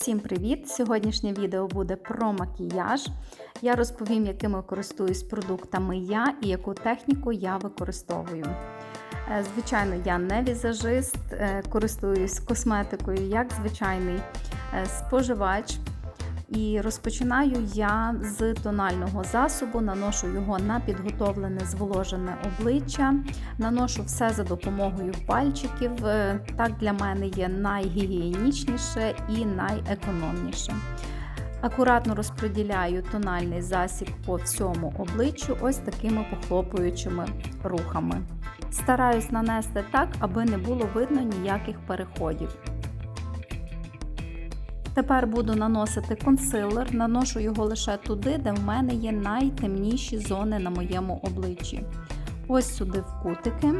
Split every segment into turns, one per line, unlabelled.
Всім привіт! Сьогоднішнє відео буде про макіяж. Я розповім, якими користуюсь продуктами я і яку техніку я використовую. Е, Звичайно, я не візажист, е, користуюсь косметикою як звичайний е, споживач. І розпочинаю я з тонального засобу, наношу його на підготовлене зволожене обличчя, наношу все за допомогою пальчиків. Е, Так для мене є найгігієнічніше і найекономніше. Акуратно розподіляю тональний засіб по всьому обличчю ось такими похлопуючими рухами. Стараюсь нанести так, аби не було видно ніяких переходів. Тепер буду наносити консилер, наношу його лише туди, де в мене є найтемніші зони на моєму обличчі. Ось сюди в кутики.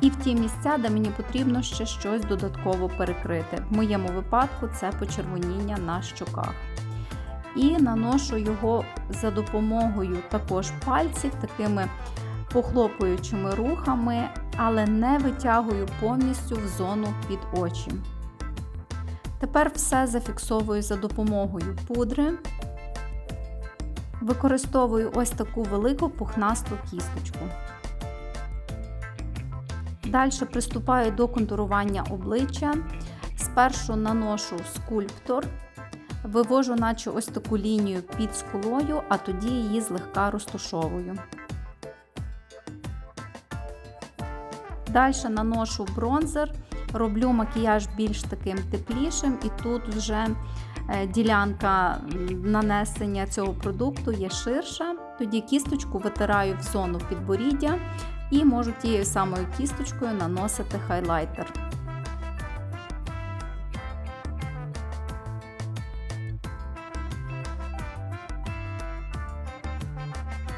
І в ті місця, де мені потрібно ще щось додатково перекрити. В моєму випадку це почервоніння на щоках. І наношу його за допомогою також пальців, такими похлопуючими рухами, але не витягую повністю в зону під очі. Тепер все зафіксовую за допомогою пудри. Використовую ось таку велику пухнасту кісточку. Далі приступаю до контурування обличчя. Спершу наношу скульптор, вивожу, наче ось таку лінію під скулою, а тоді її злегка розташовую. Далі наношу бронзер, роблю макіяж більш таким теплішим, і тут вже ділянка нанесення цього продукту є ширша. Тоді кісточку витираю в зону підборіддя і можу тією самою кісточкою наносити хайлайтер.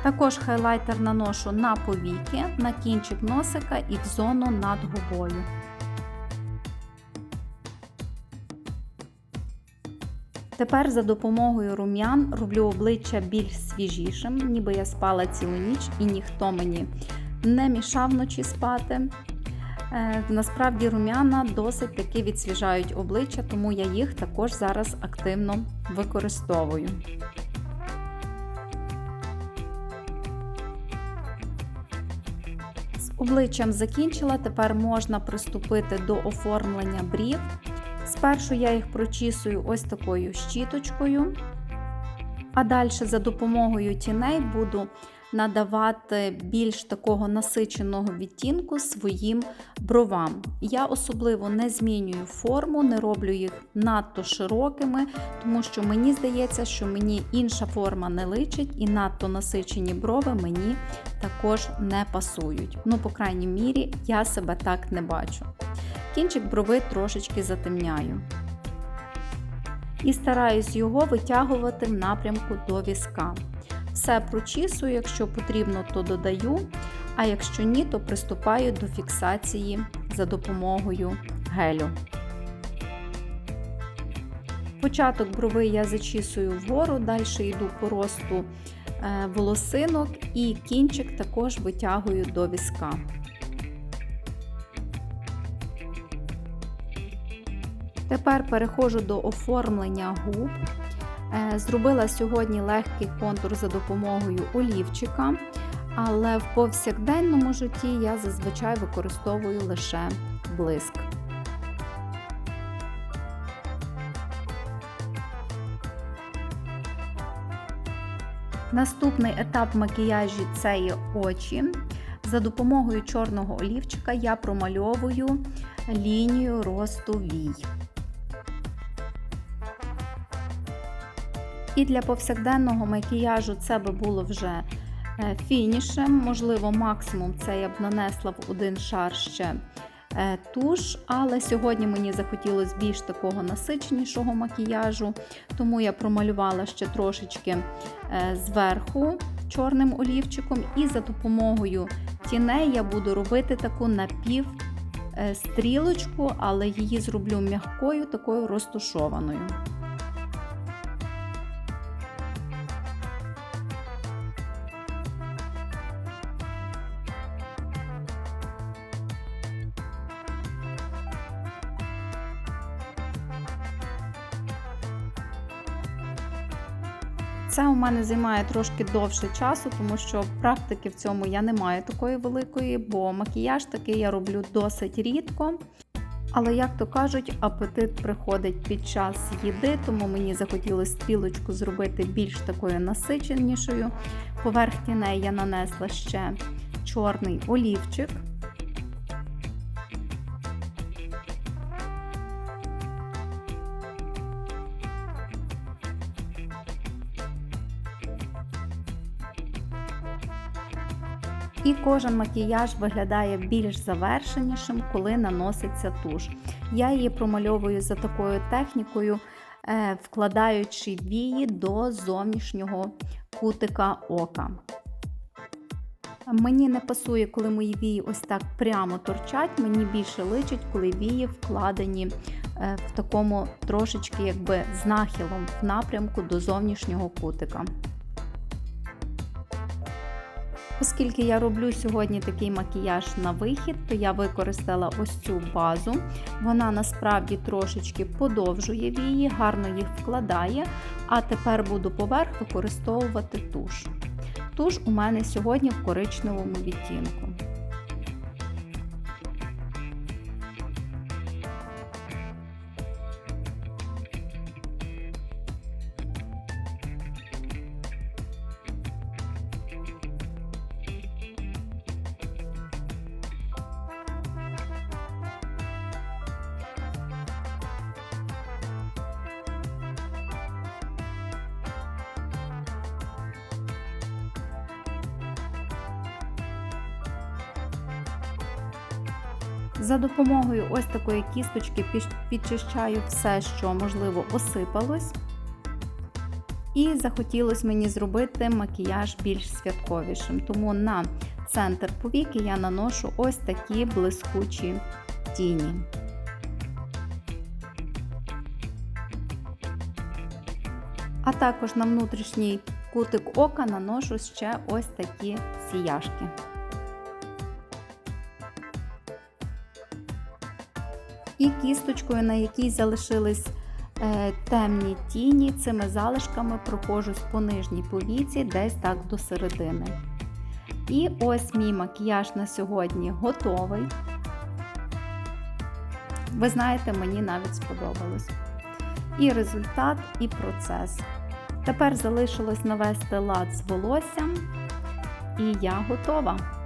Також хайлайтер наношу на повіки, на кінчик носика і в зону над губою. Тепер за допомогою рум'ян роблю обличчя більш свіжішим, ніби я спала цілу ніч і ніхто мені не мішав вночі спати. Е, насправді рум'яна досить таки відсвіжають обличчя, тому я їх також зараз активно використовую. З обличчям закінчила, тепер можна приступити до оформлення брів. Спершу я їх прочісую ось такою щіточкою, а далі за допомогою тіней буду надавати більш такого насиченого відтінку своїм бровам. Я особливо не змінюю форму, не роблю їх надто широкими, тому що мені здається, що мені інша форма не личить, і надто насичені брови мені також не пасують. Ну, по крайній мірі, я себе так не бачу. Кінчик брови трошечки затемняю. І стараюсь його витягувати в напрямку до візка. Все прочісую, якщо потрібно, то додаю, а якщо ні, то приступаю до фіксації за допомогою гелю. Початок брови я зачісую вгору, далі йду по росту волосинок і кінчик також витягую до візка. Тепер переходжу до оформлення губ. Зробила сьогодні легкий контур за допомогою олівчика, але в повсякденному житті я зазвичай використовую лише блиск. Наступний етап макіяжі це є очі. За допомогою чорного олівчика я промальовую лінію росту вій. І для повсякденного макіяжу це би було вже фінішем. Можливо, максимум це я б нанесла в один шар ще туш, але сьогодні мені захотілося більш такого насиченішого макіяжу, тому я промалювала ще трошечки зверху чорним олівчиком, і за допомогою тіней я буду робити таку напів стрілочку, але її зроблю м'якою, такою розтушованою. Це у мене займає трошки довше часу, тому що практики в цьому я не маю такої великої, бо макіяж такий я роблю досить рідко. Але, як то кажуть, апетит приходить під час їди, тому мені захотілося стрілочку зробити більш такою насиченішою. Поверх тіней я нанесла ще чорний олівчик. І кожен макіяж виглядає більш завершенішим, коли наноситься туш. Я її промальовую за такою технікою, е, вкладаючи вії до зовнішнього кутика ока. Мені не пасує, коли мої вії ось так прямо торчать, мені більше личить, коли вії вкладені е, в такому трошечки якби з нахилом в напрямку до зовнішнього кутика. Оскільки я роблю сьогодні такий макіяж на вихід, то я використала ось цю базу. Вона насправді трошечки подовжує вії, гарно їх вкладає, а тепер буду поверх використовувати туш. Туш у мене сьогодні в коричневому відтінку. За допомогою ось такої кісточки підчищаю все, що можливо осипалось. І захотілося мені зробити макіяж більш святковішим. Тому на центр повіки я наношу ось такі блискучі тіні. А також на внутрішній кутик ока наношу ще ось такі сіяшки. І кісточкою, на якій залишились е, темні тіні, цими залишками проходжусь по нижній повіці, десь так до середини. І ось мій макіяж на сьогодні готовий. Ви знаєте, мені навіть сподобалось. І результат, і процес. Тепер залишилось навести лад з волоссям, і я готова.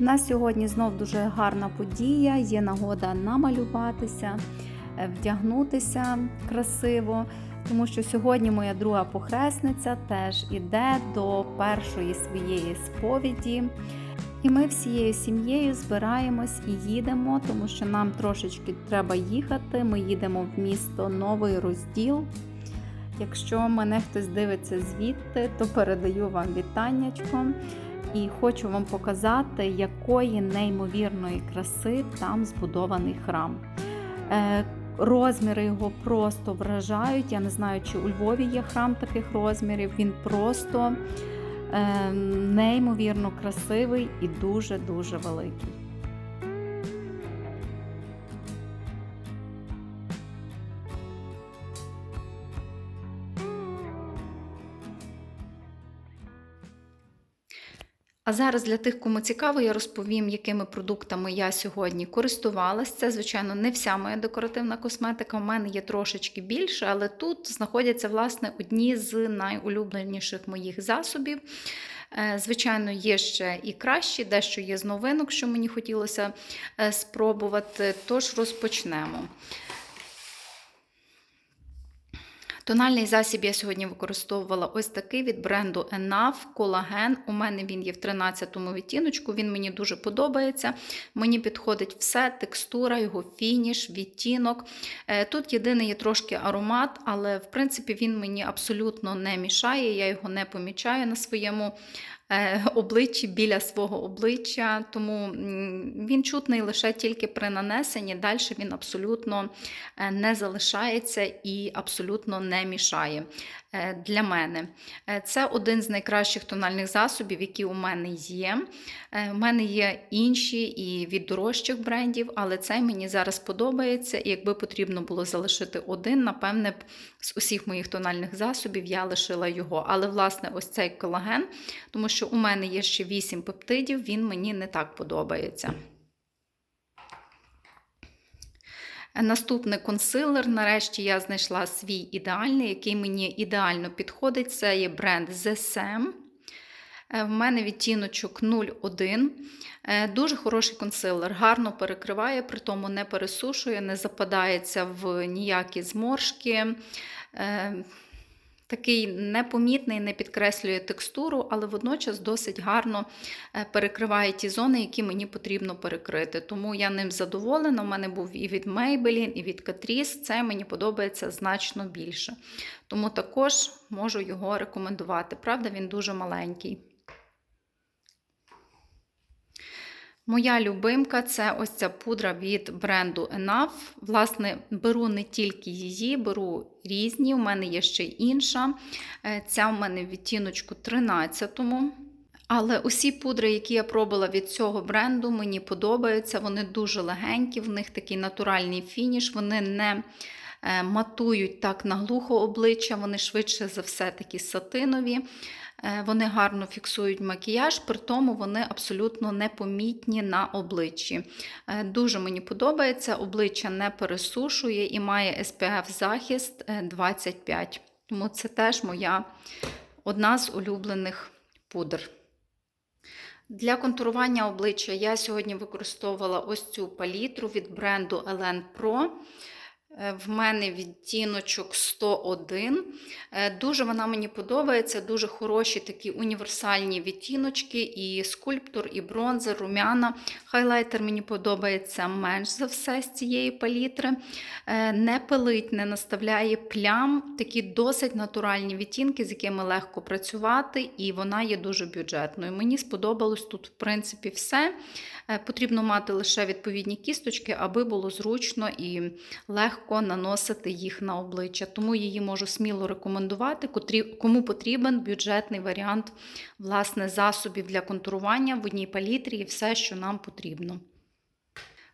У нас сьогодні знов дуже гарна подія, є нагода намалюватися, е, вдягнутися красиво, тому що сьогодні моя друга похресниця теж іде до першої своєї сповіді. І ми всією сім'єю збираємось і їдемо, тому що нам трошечки треба їхати. Ми їдемо в місто Новий Розділ. Якщо мене хтось дивиться звідти, то передаю вам вітаннячко. І хочу вам показати, якої неймовірної краси там збудований храм. Е, розміри його просто вражають. Я не знаю, чи у Львові є храм таких розмірів. Він просто е, неймовірно красивий і дуже-дуже великий. А зараз для тих, кому цікаво, я розповім, якими продуктами я сьогодні користувалась. Це, звичайно, не вся моя декоративна косметика. У мене є трошечки більше, але тут знаходяться власне одні з найулюбленіших моїх засобів. Е, звичайно, є ще і кращі, дещо є з новинок, що мені хотілося е, спробувати. Тож розпочнемо. Тональний засіб я сьогодні використовувала ось такий від бренду Enough Collagen. У мене він є в 13 му відтіночку, він мені дуже подобається. Мені підходить все, текстура, його фініш, відтінок. Е, тут єдиний є трошки аромат, але в принципі він мені абсолютно не мішає, я його не помічаю на своєму обличчі біля свого обличчя, тому він чутний лише тільки при нанесенні. Далі він абсолютно е, не залишається і абсолютно не мішає е, для мене. Е, Це один з найкращих тональних засобів, які у мене є. Е, У мене є інші і від дорожчих брендів, але цей мені зараз подобається. І якби потрібно було залишити один, напевне, б з усіх моїх тональних засобів я лишила його. Але, власне, ось цей колаген, тому що у мене є ще 8 пептидів, він мені не так подобається. Наступний консилер. Нарешті я знайшла свій ідеальний, який мені ідеально підходить. Це є бренд The Sam. Е, В мене відтіночок 01. Е, Дуже хороший консилер, гарно перекриває, при тому не пересушує, не западається в ніякі зморшки. Такий непомітний, не підкреслює текстуру, але водночас досить гарно е, перекриває ті зони, які мені потрібно перекрити. Тому я ним задоволена. У мене був і від Maybelline, і від Catrice. Це мені подобається значно більше. Тому також можу його рекомендувати. Правда, він дуже маленький. Моя любимка це ось ця пудра від бренду Enough. Власне, беру не тільки її, беру різні. У мене є ще інша. Е, Ця в мене в відтіночку 13-му. Але усі пудри, які я пробувала від цього бренду, мені подобаються. Вони дуже легенькі, в них такий натуральний фініш, вони не матують так наглухо обличчя, вони швидше за все такі сатинові. Е, Вони гарно фіксують макіяж, при тому вони абсолютно непомітні на обличчі. Е, Дуже мені подобається, обличчя не пересушує і має SPF захист е, 25. Тому це теж моя одна з улюблених пудр. Для контурування обличчя я сьогодні використовувала ось цю палітру від бренду Elen Pro. Е, В мене відтіночок 101. Е, Дуже вона мені подобається, дуже хороші такі універсальні відтіночки, і скульптор, і бронзер, румяна. Хайлайтер мені подобається менш за все з цієї палітри. Е, Не пилить, не наставляє плям. Такі досить натуральні відтінки, з якими легко працювати, і вона є дуже бюджетною. Мені сподобалось тут, в принципі, все. Потрібно мати лише відповідні кісточки, аби було зручно і легко наносити їх на обличчя. Тому її можу сміло рекомендувати, кому потрібен бюджетний варіант власне, засобів для контурування в одній палітрі і все, що нам потрібно.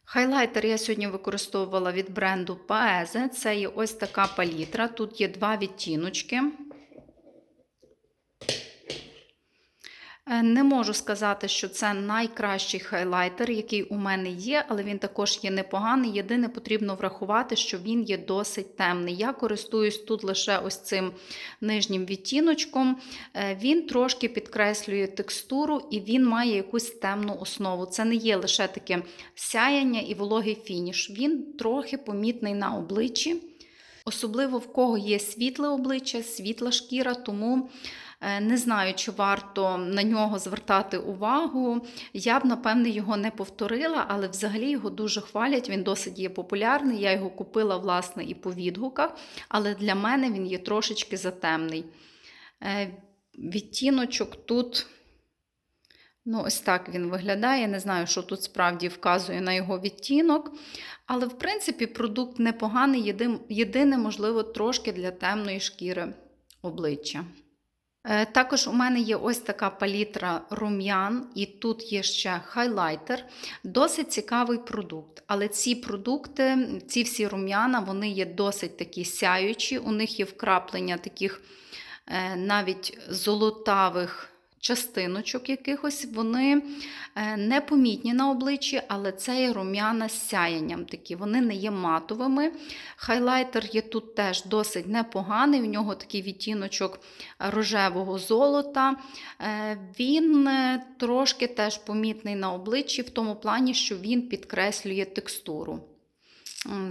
Хайлайтер я сьогодні використовувала від бренду Paese. Це є ось така палітра. Тут є два відтіночки. Не можу сказати, що це найкращий хайлайтер, який у мене є, але він також є непоганий. Єдине, потрібно врахувати, що він є досить темний. Я користуюсь тут лише ось цим нижнім відтіночком. Е, Він трошки підкреслює текстуру і він має якусь темну основу. Це не є лише таке сяяння і вологий фініш. Він трохи помітний на обличчі. Особливо в кого є світле обличчя, світла шкіра, тому е, не знаю, чи варто на нього звертати увагу. Я б, напевне, його не повторила, але взагалі його дуже хвалять. Він досить є популярний. Я його купила, власне, і по відгуках, але для мене він є трошечки затемний. Е, Відтіночок тут. Ну, ось так він виглядає. Не знаю, що тут справді вказує на його відтінок. Але, в принципі, продукт непоганий, єдине, можливо, трошки для темної шкіри обличчя. Е, Також у мене є ось така палітра рум'ян, і тут є ще хайлайтер. Досить цікавий продукт. Але ці продукти, ці всі рум'яна, вони є досить такі сяючі. У них є вкраплення таких е, навіть золотавих частиночок якихось. Вони е, непомітні на обличчі, але це є рум'яна з сяянням такі. Вони не є матовими. Хайлайтер є тут теж досить непоганий. У нього такий відтіночок рожевого золота. Е, Він е, трошки теж помітний на обличчі, в тому плані, що він підкреслює текстуру.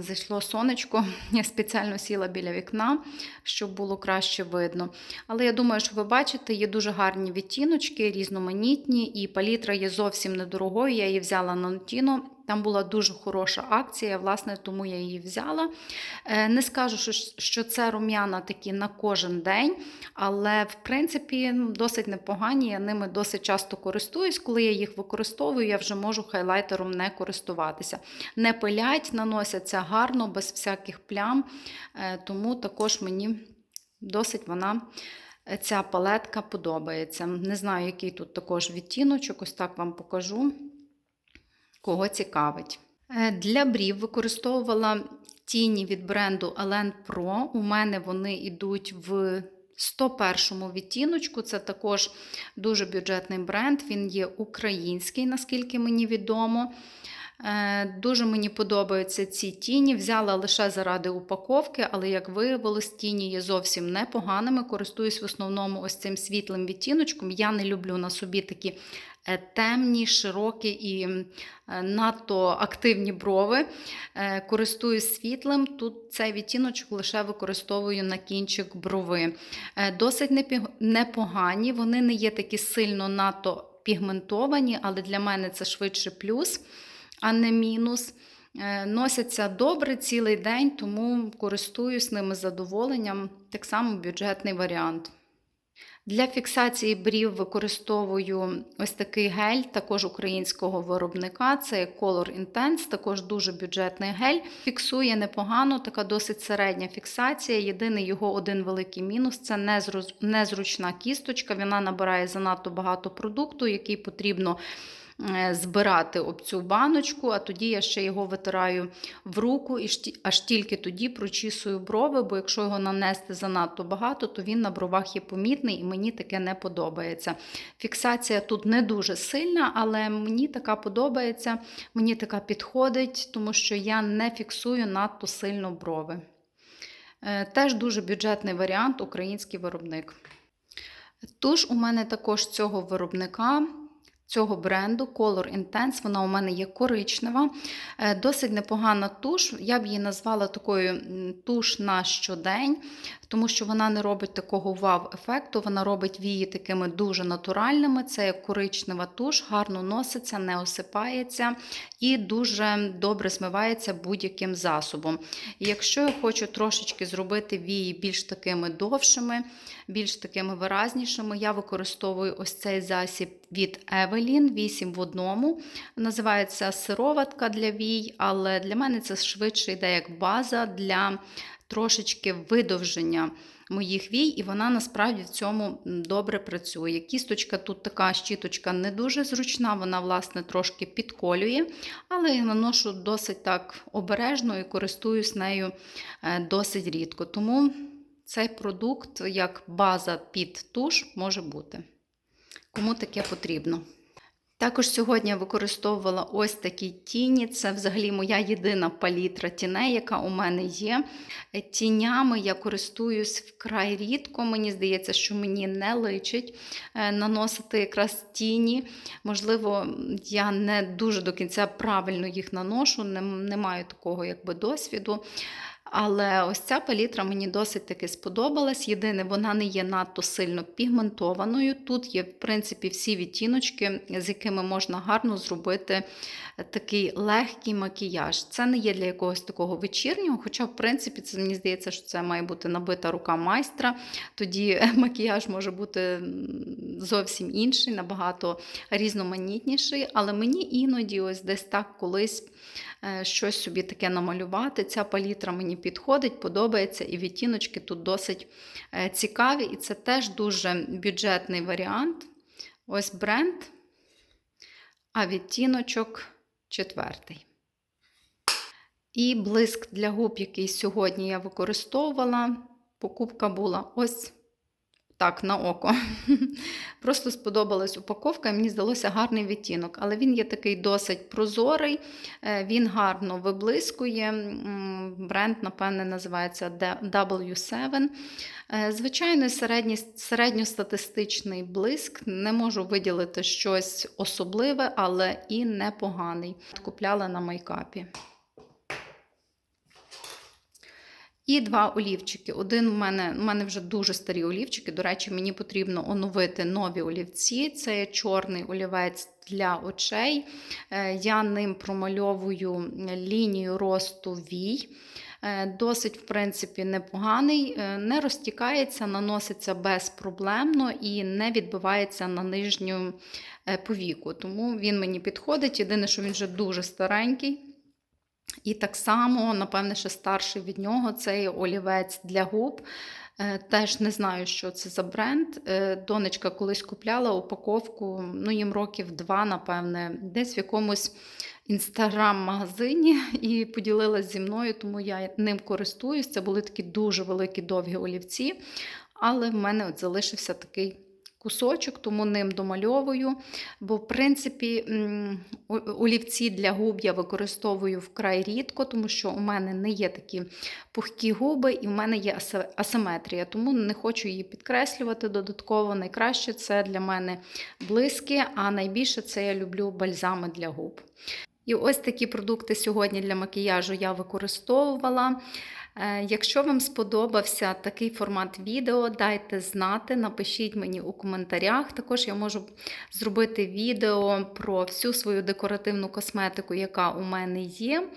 Зайшло сонечко, я спеціально сіла біля вікна, щоб було краще видно. Але я думаю, що ви бачите, є дуже гарні відтіночки, різноманітні, і палітра є зовсім недорогою. Я її взяла на Notino Там була дуже хороша акція, власне, тому я її взяла. Е, Не скажу, що, це рум'яна такі на кожен день, але в принципі ну, досить непогані. Я ними досить часто користуюсь. Коли я їх використовую, я вже можу хайлайтером не користуватися. Не пилять, наносяться гарно, без всяких плям, Е, тому також мені досить вона. е, Ця палетка подобається. Не знаю, який тут також відтіночок, ось так вам покажу, кого цікавить. Е, Для брів використовувала тіні від бренду Allen Pro. У мене вони йдуть в 101 відтіночку. Це також дуже бюджетний бренд. Він є український, наскільки мені відомо. Е, Дуже мені подобаються ці тіні. Взяла лише заради упаковки, але, як виявилось, тіні є зовсім непоганими. Користуюсь в основному ось цим світлим відтіночком. Я не люблю на собі такі е, темні, широкі і е, надто активні брови. Користуюсь світлим. Тут цей відтіночок лише використовую на кінчик брови. Досить непогані, вони не є такі сильно надто пігментовані, але для мене це швидше плюс а не мінус. Е, Носяться добре цілий день, тому користуюсь ними задоволенням. Так само бюджетний варіант. Для фіксації брів використовую ось такий гель, також українського виробника. Це Color Intense, також дуже бюджетний гель. Фіксує непогано, така досить середня фіксація. Єдиний його один великий мінус це незручна кісточка. Вона набирає занадто багато продукту, який потрібно збирати об цю баночку, а тоді я ще його витираю в руку і аж тільки тоді прочісую брови, бо якщо його нанести занадто багато, то він на бровах є помітний і мені таке не подобається. Фіксація тут не дуже сильна, але мені така подобається, мені така підходить, тому що я не фіксую надто сильно брови. Е, Теж дуже бюджетний варіант, український виробник. Туш у мене також цього виробника. Цього бренду Color Intense, вона у мене є коричнева, Е, досить непогана туш. Я б її назвала такою туш на щодень, тому що вона не робить такого вау-ефекту, вона робить вії такими дуже натуральними. Це коричнева туш, гарно носиться, не осипається і дуже добре змивається будь-яким засобом. І якщо я хочу трошечки зробити вії більш такими довшими, більш такими виразнішими, я використовую ось цей засіб від Evelyn 8 в одному. Називається сироватка для вій, але для мене це швидше йде як база для трошечки видовження моїх вій, і вона насправді в цьому добре працює. Кісточка тут така щіточка не дуже зручна, вона, власне, трошки підколює, але я наношу досить так обережно і користуюсь нею е, досить рідко. Тому цей продукт як база під туш може бути. Кому таке потрібно. Також сьогодні я використовувала ось такі тіні. Це взагалі моя єдина палітра тіней, яка у мене є. Тінями я користуюсь вкрай рідко. Мені здається, що мені не личить е, наносити якраз тіні. Можливо, я не дуже до кінця правильно їх наношу, не, не маю такого якби досвіду. Але ось ця палітра мені досить таки сподобалась. Єдине, вона не є надто сильно пігментованою. Тут є, в принципі, всі відтіночки, з якими можна гарно зробити такий легкий макіяж. Це не є для якогось такого вечірнього, хоча, в принципі, це мені здається, що це має бути набита рука майстра. Тоді макіяж може бути зовсім інший, набагато різноманітніший. Але мені іноді ось десь так колись е, щось собі таке намалювати. Ця палітра мені підходить, подобається, і відтіночки тут досить е, цікаві. І це теж дуже бюджетний варіант. Ось бренд, а відтіночок четвертий. І блиск для губ, який сьогодні я використовувала. Покупка була ось так, на око. Просто сподобалась упаковка, і мені здалося гарний відтінок. Але він є такий досить прозорий, е, він гарно виблискує. Бренд, напевне, називається W7. Е, Звичайно, середньостатистичний блиск. Не можу виділити щось особливе, але і непоганий. Купляла на майкапі. І два олівчики. Один у мене, у мене вже дуже старі олівчики. До речі, мені потрібно оновити нові олівці. Це чорний олівець для очей. Е, Я ним промальовую лінію росту вій. Е, Досить, в принципі, непоганий, е, не розтікається, наноситься безпроблемно і не відбивається на нижню повіку. Тому він мені підходить. Єдине, що він вже дуже старенький. І так само, напевне, ще старший від нього це є олівець для губ. Е, Теж не знаю, що це за бренд. Е, Донечка колись купляла упаковку, ну їм років два, напевне, десь в якомусь інстаграм-магазині і поділилась зі мною, тому я ним користуюсь. Це були такі дуже великі довгі олівці, але в мене от залишився такий кусочок, тому ним домальовую. Бо, в принципі, олівці для губ я використовую вкрай рідко, тому що у мене не є такі пухкі губи, і в мене є асиметрія, тому не хочу її підкреслювати додатково. Найкраще це для мене блиски, а найбільше це я люблю бальзами для губ. І ось такі продукти сьогодні для макіяжу я використовувала. Е, Якщо вам сподобався такий формат відео, дайте знати, напишіть мені у коментарях. Також я можу зробити відео про всю свою декоративну косметику, яка у мене є.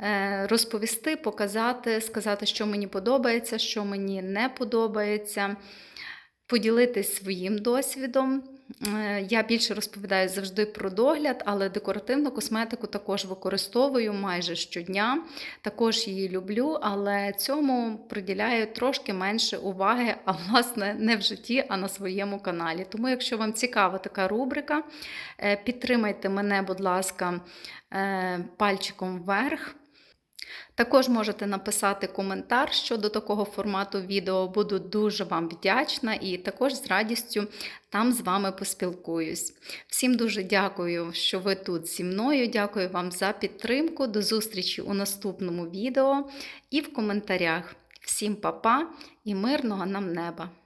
Е, Розповісти, показати, сказати, що мені подобається, що мені не подобається, поділитись своїм досвідом. Е, Я більше розповідаю завжди про догляд, але декоративну косметику також використовую майже щодня. Також її люблю, але цьому приділяю трошки менше уваги, а власне не в житті, а на своєму каналі. Тому, якщо вам цікава така рубрика, е, підтримайте мене, будь ласка, е, пальчиком вверх. Також можете написати коментар щодо такого формату відео. Буду дуже вам вдячна і також з радістю там з вами поспілкуюсь. Всім дуже дякую, що ви тут зі мною. Дякую вам за підтримку. До зустрічі у наступному відео і в коментарях. Всім па-па і мирного нам неба!